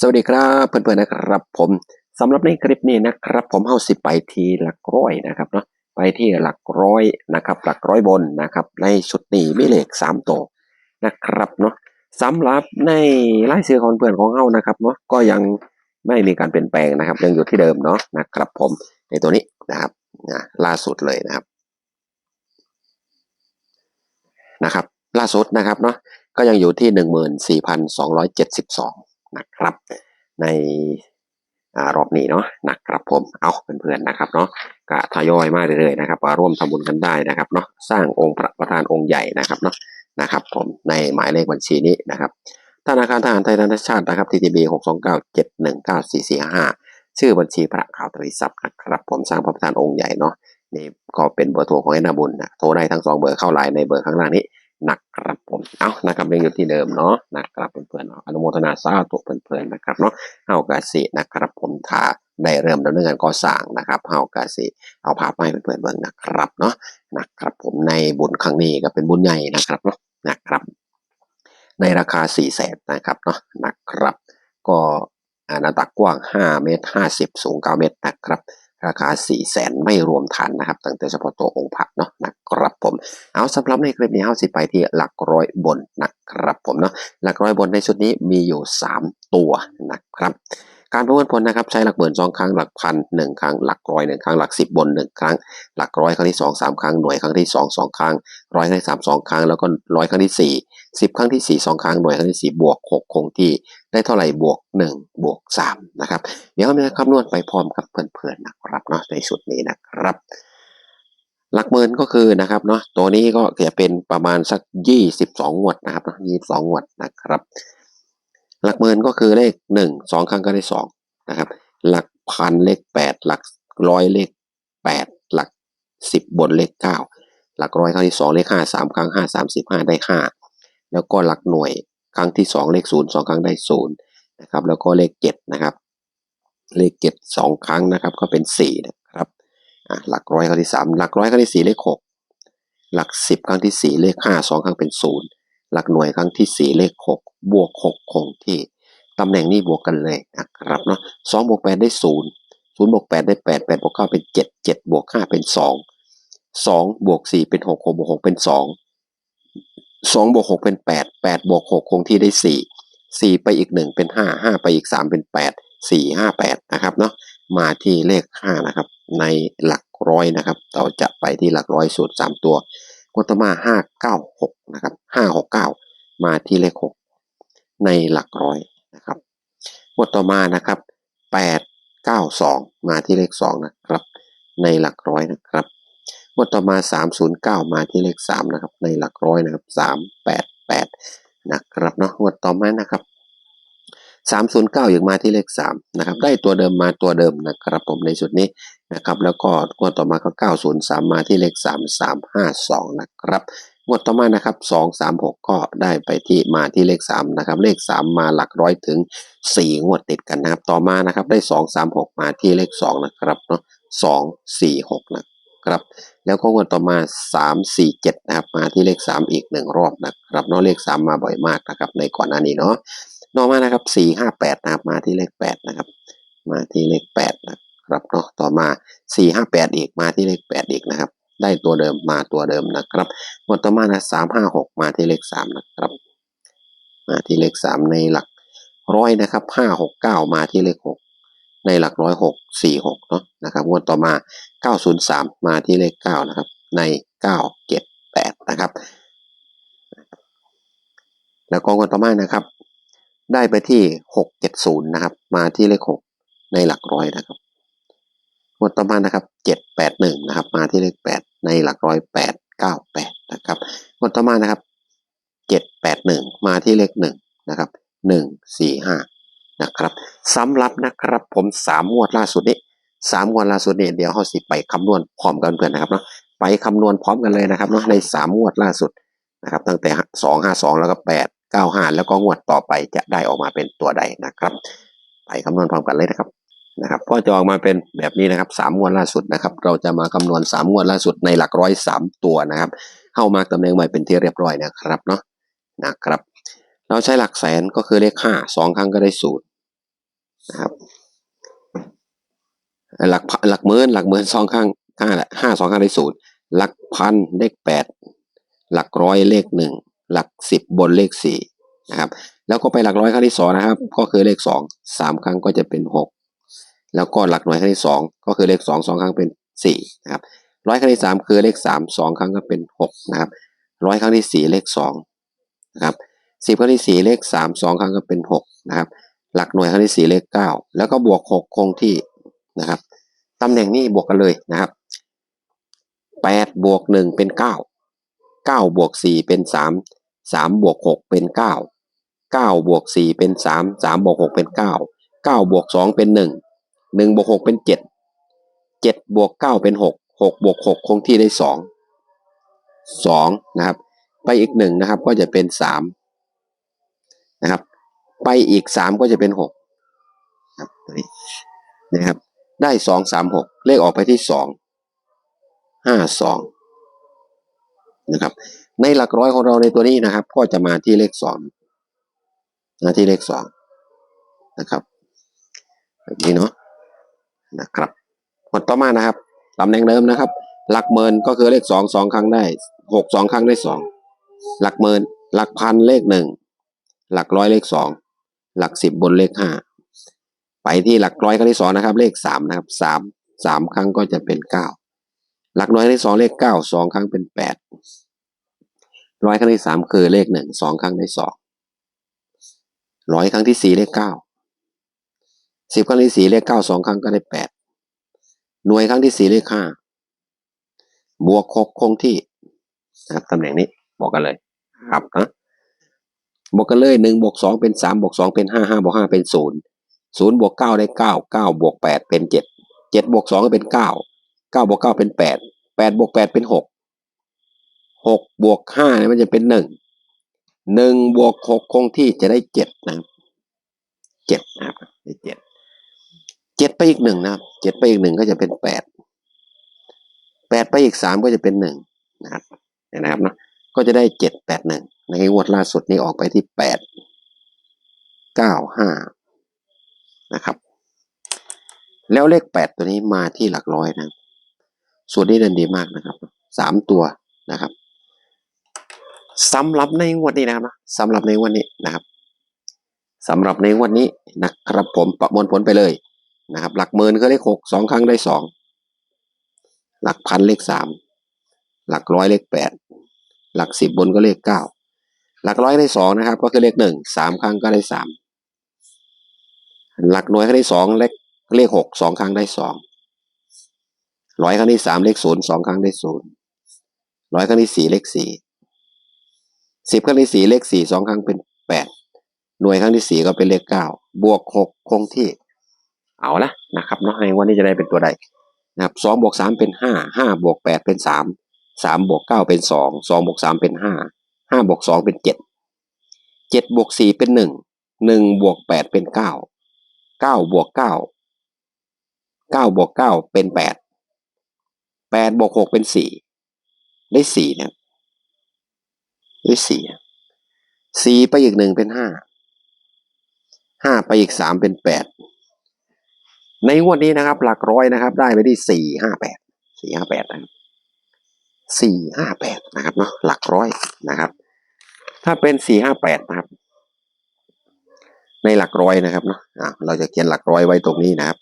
สวัสดีครับเพื่อนๆนะครับผมสำหรับในคลิปนี้นะครับ ผมเอาสิไปทีหลักร้อยนะครับเนาะไปที่หลักร้อยนะครับ หลักร้อยบนนะครับ ในชุดนี้มีเลขสามตัวนะครับเนาะสำหรับในรายชื่อของเพื่อนของเฮานะครับเนาะก็ยังไม่มีการเปลี่ยนแปลงนะครับ ยังอยู่ที่เดิมเนาะนะครับผมในตัวนี้นะครับนะล่าสุดเลยนะครับนะครับ ล่าสุดนะครับเนาะก็ยังอยู่ที่หนึ่งหมื่นสี่พันสองร้อยเจ็ดสิบสอง นะครับ ในอรอบนี้เนาะนะครับผมเอาเพื่อนๆนะครับเนาะก็ทยอยมาเรื่อยๆนะครับมาร่วมทำบุญกันได้นะครับเนาะสร้างองค์พระประธานองค์ใหญ่นะครับเนาะนะครับ ผมในหมายเลขบัญชีนี้นะครับธนาคารทหารไทยธนชาตินะครับ TTB หกสองเก้าเจ็ดหนึ่งเก้าสี่สี่ห้าชื่อบัญชีพระข่าวตรีทรัพย์นะครับ ผมสร้างพระประธานองค์ใหญ่เนาะนี่ก็เป็นเบอร์โทรของไอ้นาบุญนะโทรได้ทั้งสองเบอร์เข้าไลน์ในเบอร์ข้างล่างนี้นะครับ ผมเอานะครับยังอยู่ที่เดิมเนาะนะครับเพื่อนๆเนาะอนุโมทนาสาธุเพื่อนๆนะครับเนาะเฮากาสินะครับผมถ้าได้เริ่มดำเนินการก่อสร้างนะครับเฮากาสิเอาภาพมาให้เพื่อนๆเบิ่งนะครับเนาะนะครับผมในบุญครั้งนี้ก็เป็นบุญใหญ่นะครับเนาะนะครับ ในราคา4ี่แสนนะครับเนาะนะครับ ก็หน้าตักกว้าง 5 เมตร 50 สูง 9 เมตรนะครับ ราคา4 0 0แสนไม่รวมฐานนะครับ ตั้งแต่เฉพาะตัวองค์พระเนาะนะ ผม เอาสำหรับในคลิปนี้เอาสิไปที่หลักร้อยบนนะครับผมเนาะหลักร้อยบนในชุดนี้มีอยู่ 3 ตัวนะครับการประเมินผลนะครับใช้หลักหมื่นสองครั้งหลักพันหนึ่งครั้งหลักร้อยหนึ่งครั้งหลักสิบบนหนึ่งครั้ง หลักร้อยครั้งที่สองสามครั้งหน่วยครั้งที่สองสองครั้งร้อยครั้งที่สามสองครั้งแล้วก็ร้อยครั้งที่สี่สิบครั้งที่สี่สองครั้งหน่วยครั้งที่สี่บวกหกคงที่ได้เท่าไหร่บวกหนึ่งบวกสามนะครับเดี๋ยวเราคำนวณไปพร้อมกับเพื่อนๆนะครับเนาะในชุดนี้นะครับ หลักหมื่นก็คือนะครับเนาะตัวนี้ก็จะเป็นประมาณสักยี่สิบสองวดนะครับยี่สิบสองวดนะครับ หลักหมื่นก็คือเลขหนึ่งสองครั้งก็ได้สองนะครับ หลักพันเลขแปดหลักร้อยเลขแปดหลักสิบนเลขเก้าหลักร้อยครั้งที่สองเลขห้าสามครั้งห้าสามสิบห้าได้ห้าแล้วก็หลักหน่วยครั้งที่สองเลขศูนย์สองครั้งได้ศูนย์นะครับแล้วก็เลขเจ็ดนะครับเลขเจ็ดสองครั้งนะครับก็เป็นสี่นะ หลักร้อยครั้งที่สามหลักร้อยครั้งที่สี่เลขหกหลักสิบครั้งที่สี่เลขห้าสองครั้งเป็นศูนย์หลักหน่วยครั้งที่สี่เลขหกบวกหกคงที่ตำแหน่งนี้บวกกันเลยนะครับเนาะสองบวกแปดได้ศูนย์ศูนย์บวกแปดได้แปดแปดบวกเก้าเป็นเจ็ดเจ็ดบวกห้าเป็นสองสองบวกสี่เป็นหกหกบวกหกเป็นสองสองบวกหกเป็นแปดแปดบวกหกคงที่ได้สี่สี่ไปอีกหนึ่งเป็นห้าห้าไปอีกสามเป็นแปดสี่ห้าแปดนะครับเนาะ มาที่เลขห้านะครับ ในหลักร้อยนะครับ เราจะไปที่หลักร้อยสูตรสามตัวกตมาห้าเก้าหกนะครับห้าหกเก้ามาที่เลขหกในหลักร้อยนะครับงวดต่อมานะครับแปดเก้าสองมาที่เลขสองนะครับ ในหลักร้อยนะครับงวดต่อมาสามศูนย์เก้ามาที่เลขสามนะครับ ในหลักร้อยนะครับสามแปดแปดนะครับเนาะงวดต่อมานะครับ สามศูนย์เก้าอย่างมาที่เลขสามนะครับได้ตัวเดิมมาตัวเดิมนะครับผมในจุดนี้นะครับแล้วก็งวดต่อมาก็เก้าศูนย์สามมาที่เลขสามสามห้าสองนะครับงวดต่อมานะครับสองสามหกก็ได้ไปที่มาที่เลขสามนะครับเลขสามมาหลักร้อยถึงสี่งวดติดกันนะครับต่อมานะครับได้สองสามหกมาที่เลขสองนะครับเนาะสองสี่หกนะครับ แล้วก็งวดต่อมาสามสี่เจ็ดนะครับมาที่เลขสามอีกหนึ่งรอบนะครับเนาะเลขสามมาบ่อยมากนะครับในก่อนหน้านี้เนาะ ต่อมานะครับสี่ห้าแปดนะครับมาที่เลขแปดนะครับ มาที่เลขแปดนะครับเนาะต่อมาสี่ห้าแปดอีกมาที่เลขแปดอีกนะครับ ได้ตัวเดิมมาตัวเดิมนะครับงวดต่อมานะสามห้าหกมาที่เลขสามนะครับ มาที่เลขสามในหลักร้อยนะครับห้าหกเก้ามาที่เลขหกในหลักร้อยหกสี่หกเนาะนะครับงวดต่อมาเก้าศูนย์สามมาที่เลขเก้านะครับในเก้าเจ็ดแปดนะครับ แล้วก็งวดต่อมานะครับ ได้ไปที่หกเจ็ดศูนย์นะครับ มาที่เลขหกในหลักร้อยนะครับงวดต่อมานะครับเจ็ดแปดหนึ่งนะครับ มาที่เลขแปดในหลักร้อยแปดเก้าแปดนะครับงวดต่อมานะครับเจ็ดแปดหนึ่งมาที่เลขหนึ่งนะครับหนึ่งสี่ห้านะครับสำหรับนะครับผมสามงวดล่าสุดนี้สามงวดล่าสุดนี้เดี๋ยวเขาสิไปคำนวณพร้อมกันเพื่อนนะครับเนาะ ไปคำนวณพร้อมกันเลยนะครับเนาะในสามงวดล่าสุดนะครับ ตั้งแต่สองห้าสองแล้วก็แปดเก้าห้าแล้วก็งวดต่อไปจะได้ออกมาเป็นตัวใดนะครับ ไปคำนวณพร้อมกันเลยนะครับนะครับก็จะออกมาเป็นแบบนี้นะครับสามงวดล่าสุดนะครับ เราจะมาคำนวณสามงวดล่าสุดในหลักร้อยสามตัวนะครับ เข้ามาตำแหน่งใหม่เป็นที่เรียบร้อยนะครับเนาะนะครับ เราใช้หลักแสนก็คือเลขห้าสองครั้งก็ได้ศูนย์นะครับหลักหลักหมื่นหลักหมื่นสองข้างห้าแหละห้าสองข้างได้ศูนย์หลักพันเลขแปดหลักร้อยเลขหนึ่ง หลักสิบบนเลขสี่นะครับแล้วก็ไปหลักร้อยครั้งที่สองนะครับก็คือเลขสองสามครั้งก็จะเป็นหกแล้วก็หลักหน่วยครั้งที่สองก็คือเลขสองสองครั้งเป็นสี่นะครับร้อยครั้งที่สามคือเลขสามสองครั้งก็เป็นหกนะครับร้อยครั้งที่สี่เลขสองนะครับสิบครั้งที่สี่เลขสามสองครั้งก็เป็นหกนะครับหลักหน่วยครั้งที่สี่เลขเก้าแล้วก็บวกหกคงที่นะครับตำแหน่งนี้บวกกันเลยนะครับแปดบวกหนึ่งเป็นเก้าเก้าบวกสี่เป็นสาม สามบวกหกเป็นเก้าเก้าบวกสี่เป็นสามสามบวกหกเป็นเก้าเก้าบวกสองเป็นหนึ่งหนึ่งบวกหกเป็นเจ็ดเจ็ดบวกเก้าเป็นหกหกบวกหกคงที่ได้สองสองนะครับไปอีกหนึ่งนะครับก็จะเป็นสามนะครับไปอีกสามก็จะเป็นหกครับนะครับได้สองสามหกเลขออกไปที่สองห้าสองนะครับ ในหลักร้อยของเราในตัวนี้นะครับ ก็จะมาที่เลขสองนะที่เลขสองนะครับแบบนี้เนาะนะครับผลต่อมานะครับตำแหน่งเดิมนะครับ หลักหมื่นก็คือเลขสองสองครั้งได้หกสองครั้งได้สองหลักหมื่นหลักพันเลขหนึ่งหลักร้อยเลขสองหลักสิบบนเลขห้าไปที่หลักร้อยครั้งที่สองนะครับ เลขสามนะครับสามสามครั้งก็จะเป็นเก้าหลักร้อยครั้งที่สองเลขเก้าสองครั้งเป็นแปด ร้อยครั้งที่สามคือเลขหนึ่งสองครั้งได้สองร้อยครั้งที่สี่เลขเก้าสิบครั้งที่สี่เลขเก้าสองครั้งก็ได้แปดหน่วยครั้งที่สี่เลขห้าบวกหกคงที่นะครับตำแหน่งนี้บอกกันเลยครับนะบวกกันเลยหนึ่งบวกสองเป็นสามบวกสองเป็นห้าห้าบวกห้าเป็นศูนย์ศูนย์บวกเก้าได้เก้าเก้าบวกแปดเป็นเจ็ดเจ็ดบวกสองก็เป็นเก้าเก้าบวกเก้าเป็นแปดแปดบวกแปดเป็นหก หกบวกห้าเนี่ยมันจะเป็นหนึ่งหนึ่งบวกหกคงที่จะได้เจ็ดนะครับเจ็ดนะครับได้เจ็ดเจ็ดไปอีกหนึ่งนะครับเจ็ดไปอีกหนึ่งก็จะเป็นแปดแปดไปอีกสามก็จะเป็นหนึ่งนะครับเห็นนะครับเนาะก็จะได้เจ็ดแปดหนึ่งในงวดล่าสุดนี้ออกไปที่แปดเก้าห้านะครับ แล้วเลขแปดตัวนี้มาที่หลักร้อยนะส่วนนี้เดินดีมากนะครับสามตัวนะครับ สำหรับในงวดนี้นะครับนะสำหรับในงวดนี้นะครับสำหรับในงวดนี้นะครับผมประมวลผลไปเลยนะครับ หลักหมื่นก็เลขหกสองครั้งได้สองหลักพันเลขสามหลักร้อยเลขแปดหลักสิบบนก็เลขเก้าหลักร้อยได้สองนะครับ ก็คือเลขหนึ่งสามครั้งก็ได้สามหลักหน่วยก็ได้สองเลขเลขหกสองครั้งได้สองร้อยครั้งที่สามเลขศูนย์สองครั้งได้ศูนย์ร้อยครั้งที่สี่เลขสี่ สิบครั้งที่สี่เลขสี่สองครั้งเป็นแปดหน่วยครั้งที่สี่ก็เป็นเลขเก้าบวกหกคงที่ เอาละนะครับเนาะในวันนี้จะได้เป็นตัวใดนะครับสองบวกสามเป็นห้าห้าบวกแปดเป็นสามสามบวกเก้าเป็นสองสองบวกสามเป็นห้าห้าบวกสองเป็นเจ็ดเจ็ดบวกสี่เป็นหนึ่งหนึ่งบวกแปดเป็นเก้าเก้าบวกเก้าเก้าบวกเก้าเป็นแปดแปดบวกหกเป็นสี่ได้สี่เนี่ย ด้สี่สี่ไปอีกหนึ่งเป็นห้าห้าไปอีกสามเป็นแปดในงวดนี้นะครับ หลักร้อยนะครับ ได้ไปที่สี่ห้าแปดสี่ห้าแปดนะครับสี่ห้าแปดนะครับเนาะหลักร้อยนะครับ ถ้าเป็นสี่ห้าแปดนะครับ ในหลักร้อยนะครับเนาะะเราจะเขียนหลักร้อยไว้ตรงนี้นะครับ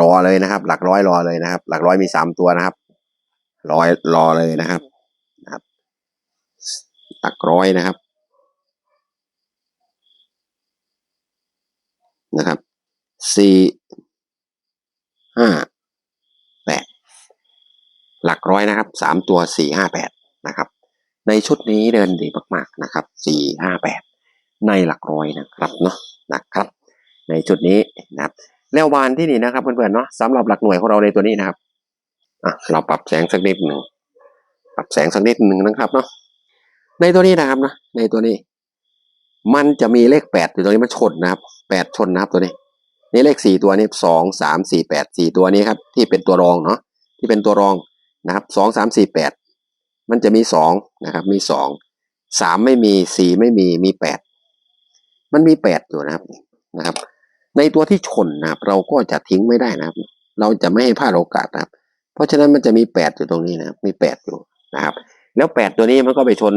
รอเลยนะครับ หลักร้อยรอเลยนะครับ หลักร้อยมีสามตัวนะครับร้อยรอเลยนะครับ หลักร้อยนะครับ นะครับสี่ห้าแปดหลักร้อยนะครับสามตัวสี่ห้าแปดนะครับ ในชุดนี้เดินดีมากๆนะครับสี่ห้าแปดในหลักร้อยนะครับเนาะนะครับ ในชุดนี้นะครับแล้ววานที่นี่นะครับเพื่อนๆเนาะสำหรับหลักหน่วยของเราในตัวนี้นะครับอะเราปรับแสงสักนิดหนึ่งปรับแสงสักนิดหนึ่งนะครับเนาะ ในตัวนี้นะครับนะในตัวนี้ มันจะมีเลขแปดอยู่ตรงนี้มันชนนะครับแปดชนนะครับตัวนี้นี่เลขสี่ตัวนี้สองสามสี่แปดสี่ตัวนี้ครับที่เป็นตัวรองเนาะที่เป็นตัวรองนะครับสองสามสี่แปดมันจะมีสองนะครับมีสองสามไม่มีสี่ไม่มีมีแปดมันมีแปดอยู่นะครับนะครับ ในตัวที่ชนนะครับเราก็จะทิ้งไม่ได้นะครับ เราจะไม่ให้พลาดโอกาสนะครับ เพราะฉะนั้นมันจะมีแปดอยู่ตรงนี้นะครับมีแปดอยู่นะครับ แล้วแปดตัวนี้มันก็ไปชน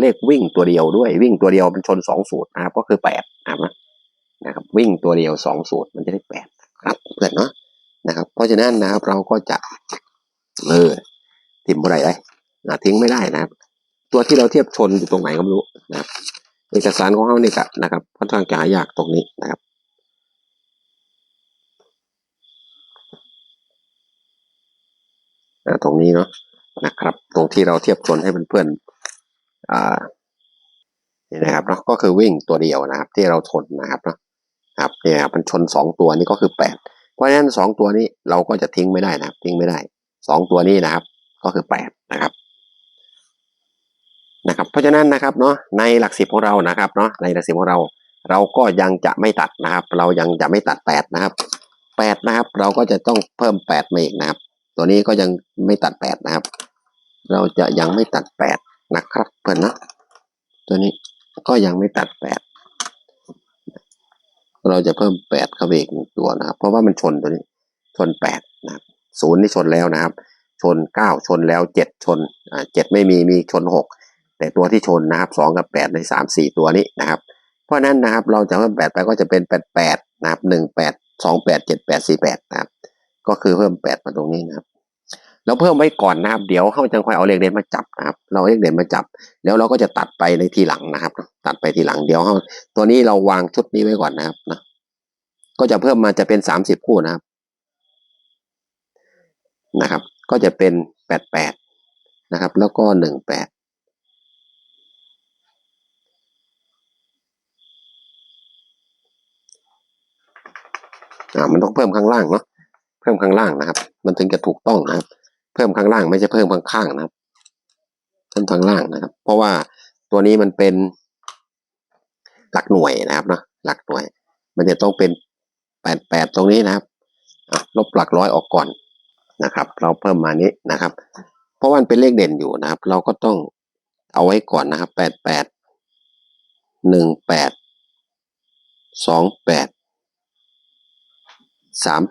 เลขวิ่งตัวเดียวด้วย วิ่งตัวเดียวมันชนสองสูตรนะครับก็คือแปดนะครับนะครับ วิ่งตัวเดียวสองสูตรมันจะได้แปดครับเพื่อนเนาะนะครับ เพราะฉะนั้นนะครับเราก็จะเออทิมอะไรไอ้นะทิ้งไม่ได้นะครับ ตัวที่เราเทียบชนอยู่ตรงไหนก็ไม่รู้นะครับเอกสารของเขาเนี่ยก็นะครับค่อนข้างจะหายากตรงนี้นะครับอ่าตรงนี้เนาะ นะครับ ตรงที่เราเทียบชนให้เพื่อนๆอ่านี่นะครับเนาะก็คือวิ่งตัวเดียวนะครับ ที่เราชนนะครับเนาะครับเนี่ยครับมันชนสองตัวนี้ก็คือแปดเพราะฉะนั้นสองตัวนี้เราก็จะทิ้งไม่ได้นะครับ ทิ้งไม่ได้สองตัวนี้นะครับ ก็คือแปดนะครับนะครับ เพราะฉะนั้นนะครับเนาะในหลักสิบของเรานะครับเนาะในหลักสิบของเรา เราก็ยังจะไม่ตัดนะครับ เรายังจะไม่ตัดแปดนะครับแปดนะครับ เราก็จะต้องเพิ่มแปดมาอีกนะครับ ตัวนี้ก็ยังไม่ตัดแปดนะครับ เราจะยังไม่ตัดแปดนะครับเพื่อนนะตัวนี้ก็ยังไม่ตัดแปดเราจะเพิ่มแปดเข้าไปอีกหนึ่งตัวนะครับ เพราะว่ามันชนตัวนี้ชนแปดนะครับศูนย์นี่ชนแล้วนะครับ ชนเก้าชนแล้วเจ็ดชนอ่าเจ็ดไม่มีมีชนหกแต่ตัวที่ชนนะครับสองกับแปดในสามสี่ตัวนี้นะครับ เพราะฉะนั้นนะครับเราจะเพิ่มแปดไปก็จะเป็นแปดแปดนะครับหนึ่งแปดสองแปดเจ็ดแปดสี่แปดนะครับ ก็คือเพิ่มแปดมาตรงนี้นะครับเราเพิ่มไว้ก่อนนะครับเดี๋ยวเขาจะค่อยเอาเลขเด่นมาจับนะครับ เราเอาเลขเด่นมาจับ แล้วเราก็จะตัดไปในทีหลังนะครับ ตัดไปทีหลังเดี๋ยวเขาตัวนี้เราวางชุดนี้ไว้ก่อนนะครับนะก็จะเพิ่มมาจะเป็นสามสิบคู่นะครับ นะครับ ก็จะเป็นแปดแปดนะครับ แล้วก็หนึ่งแปดอ่ามันต้องเพิ่มข้างล่างเนาะ เพิ่มข้างล่างนะครับ มันถึงจะถูกต้องนะครับ เพิ่มข้างล่างไม่ใช่เพิ่มข้างข้างนะครับ เพิ่มข้างล่างนะครับ เพราะว่าตัวนี้มันเป็นหลักหน่วยนะครับเนาะหลักหน่วย มันจะต้องเป็นแปดแปดตรงนี้นะครับลบหลักร้อยออกก่อนนะครับ เราเพิ่มมานี้นะครับ เพราะว่ามันเป็นเลขเด่นอยู่นะครับ เราก็ต้องเอาไว้ก่อนนะครับแปดแปดหนึ่งแปดสองแปดสาม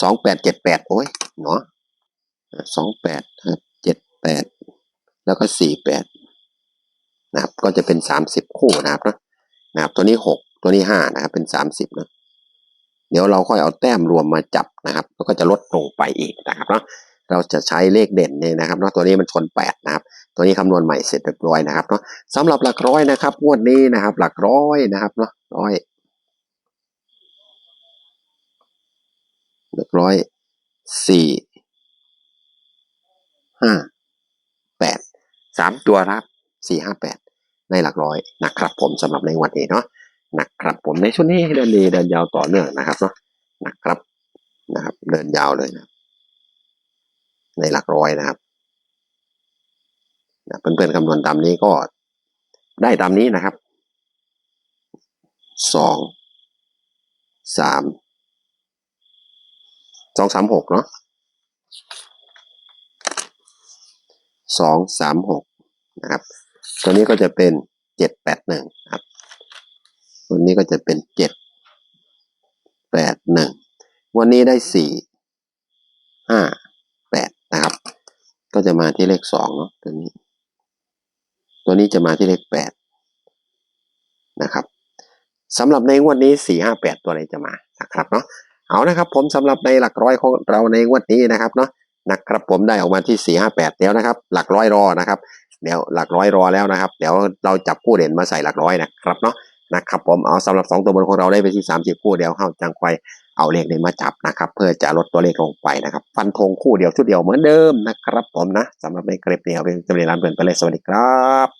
สองแปดเจ็ดแปดโอ้ยเนาะสองแปดครับเจ็ดแปดแล้วก็สี่แปดนะครับ ก็จะเป็นสามสิบคู่นะครับนะนะครับ ตัวนี้หกตัวนี้ห้านะครับ เป็นสามสิบนะเดี๋ยวเราค่อยเอาแต้มรวมมาจับนะครับ แล้วก็จะลดลงไปอีกนะครับเนาะเราจะใช้เลขเด่นเนี่ยนะครับเนาะตัวนี้มันชนแปดนะครับ ตัวนี้คำนวณใหม่เสร็จเรียบร้อยนะครับเนาะสำหรับหลักร้อยนะครับงวดนี้นะครับ หลักร้อยนะครับเนาะร้อย หลักร้อยสี่ห้าแปดสามตัวครับสี่ห้าแปดในหลักร้อยนะครับผมสำหรับในวันนี้เนาะนะครับผมในช่วงนี้เดินดีเดินยาวต่อเนื่องนะครับเนาะนะครับนะครับ เดินยาวเลยนะในหลักร้อยนะครับนะเพื่อนๆคำนวณตามนี้ก็ได้ตามนี้นะครับสองสาม สองสามหกเนาะสองสามหกนะครับ ตัวนี้ก็จะเป็นเจ็ดแปดหนึ่งครับ ตัวนี้ก็จะเป็นเจ็ดแปดหนึ่งวันนี้ได้สี่ห้าแปดนะครับ ก็จะมาที่เลขสองเนาะตัวนี้ ตัวนี้จะมาที่เลขแปดนะครับสำหรับในงวดนี้สี่ห้าแปดตัวอะไหนจะมานะครับเนาะ เอานะครับผมสำหรับในหลักร้อยของเราในงวดนี้นะครับเนาะนะครับผมได้ออกมาที่สี่ห้าแปดแล้วนะครับ หลักร้อยรอนะครับเดี๋ยวหลักร้อยรอแล้วนะครับ เดี๋ยวเราจับคู่เด่นมาใส่หลักร้อยนะครับเนาะนะครับผมเอาสำหรับสองตัวบนของเราได้ไปที่สามสิบคู่เดียวเข้าจังไฟเอาเลขเด่นมาจับนะครับ เพื่อจะลดตัวเลขลงไปนะครับ ฟันธงคู่เดียวชุดเดียวเหมือนเดิมนะครับผมนะสำหรับในเกร็บเดียวเป็นจำเรียนร้านเพื่อนไปเลยสวัสดีครับ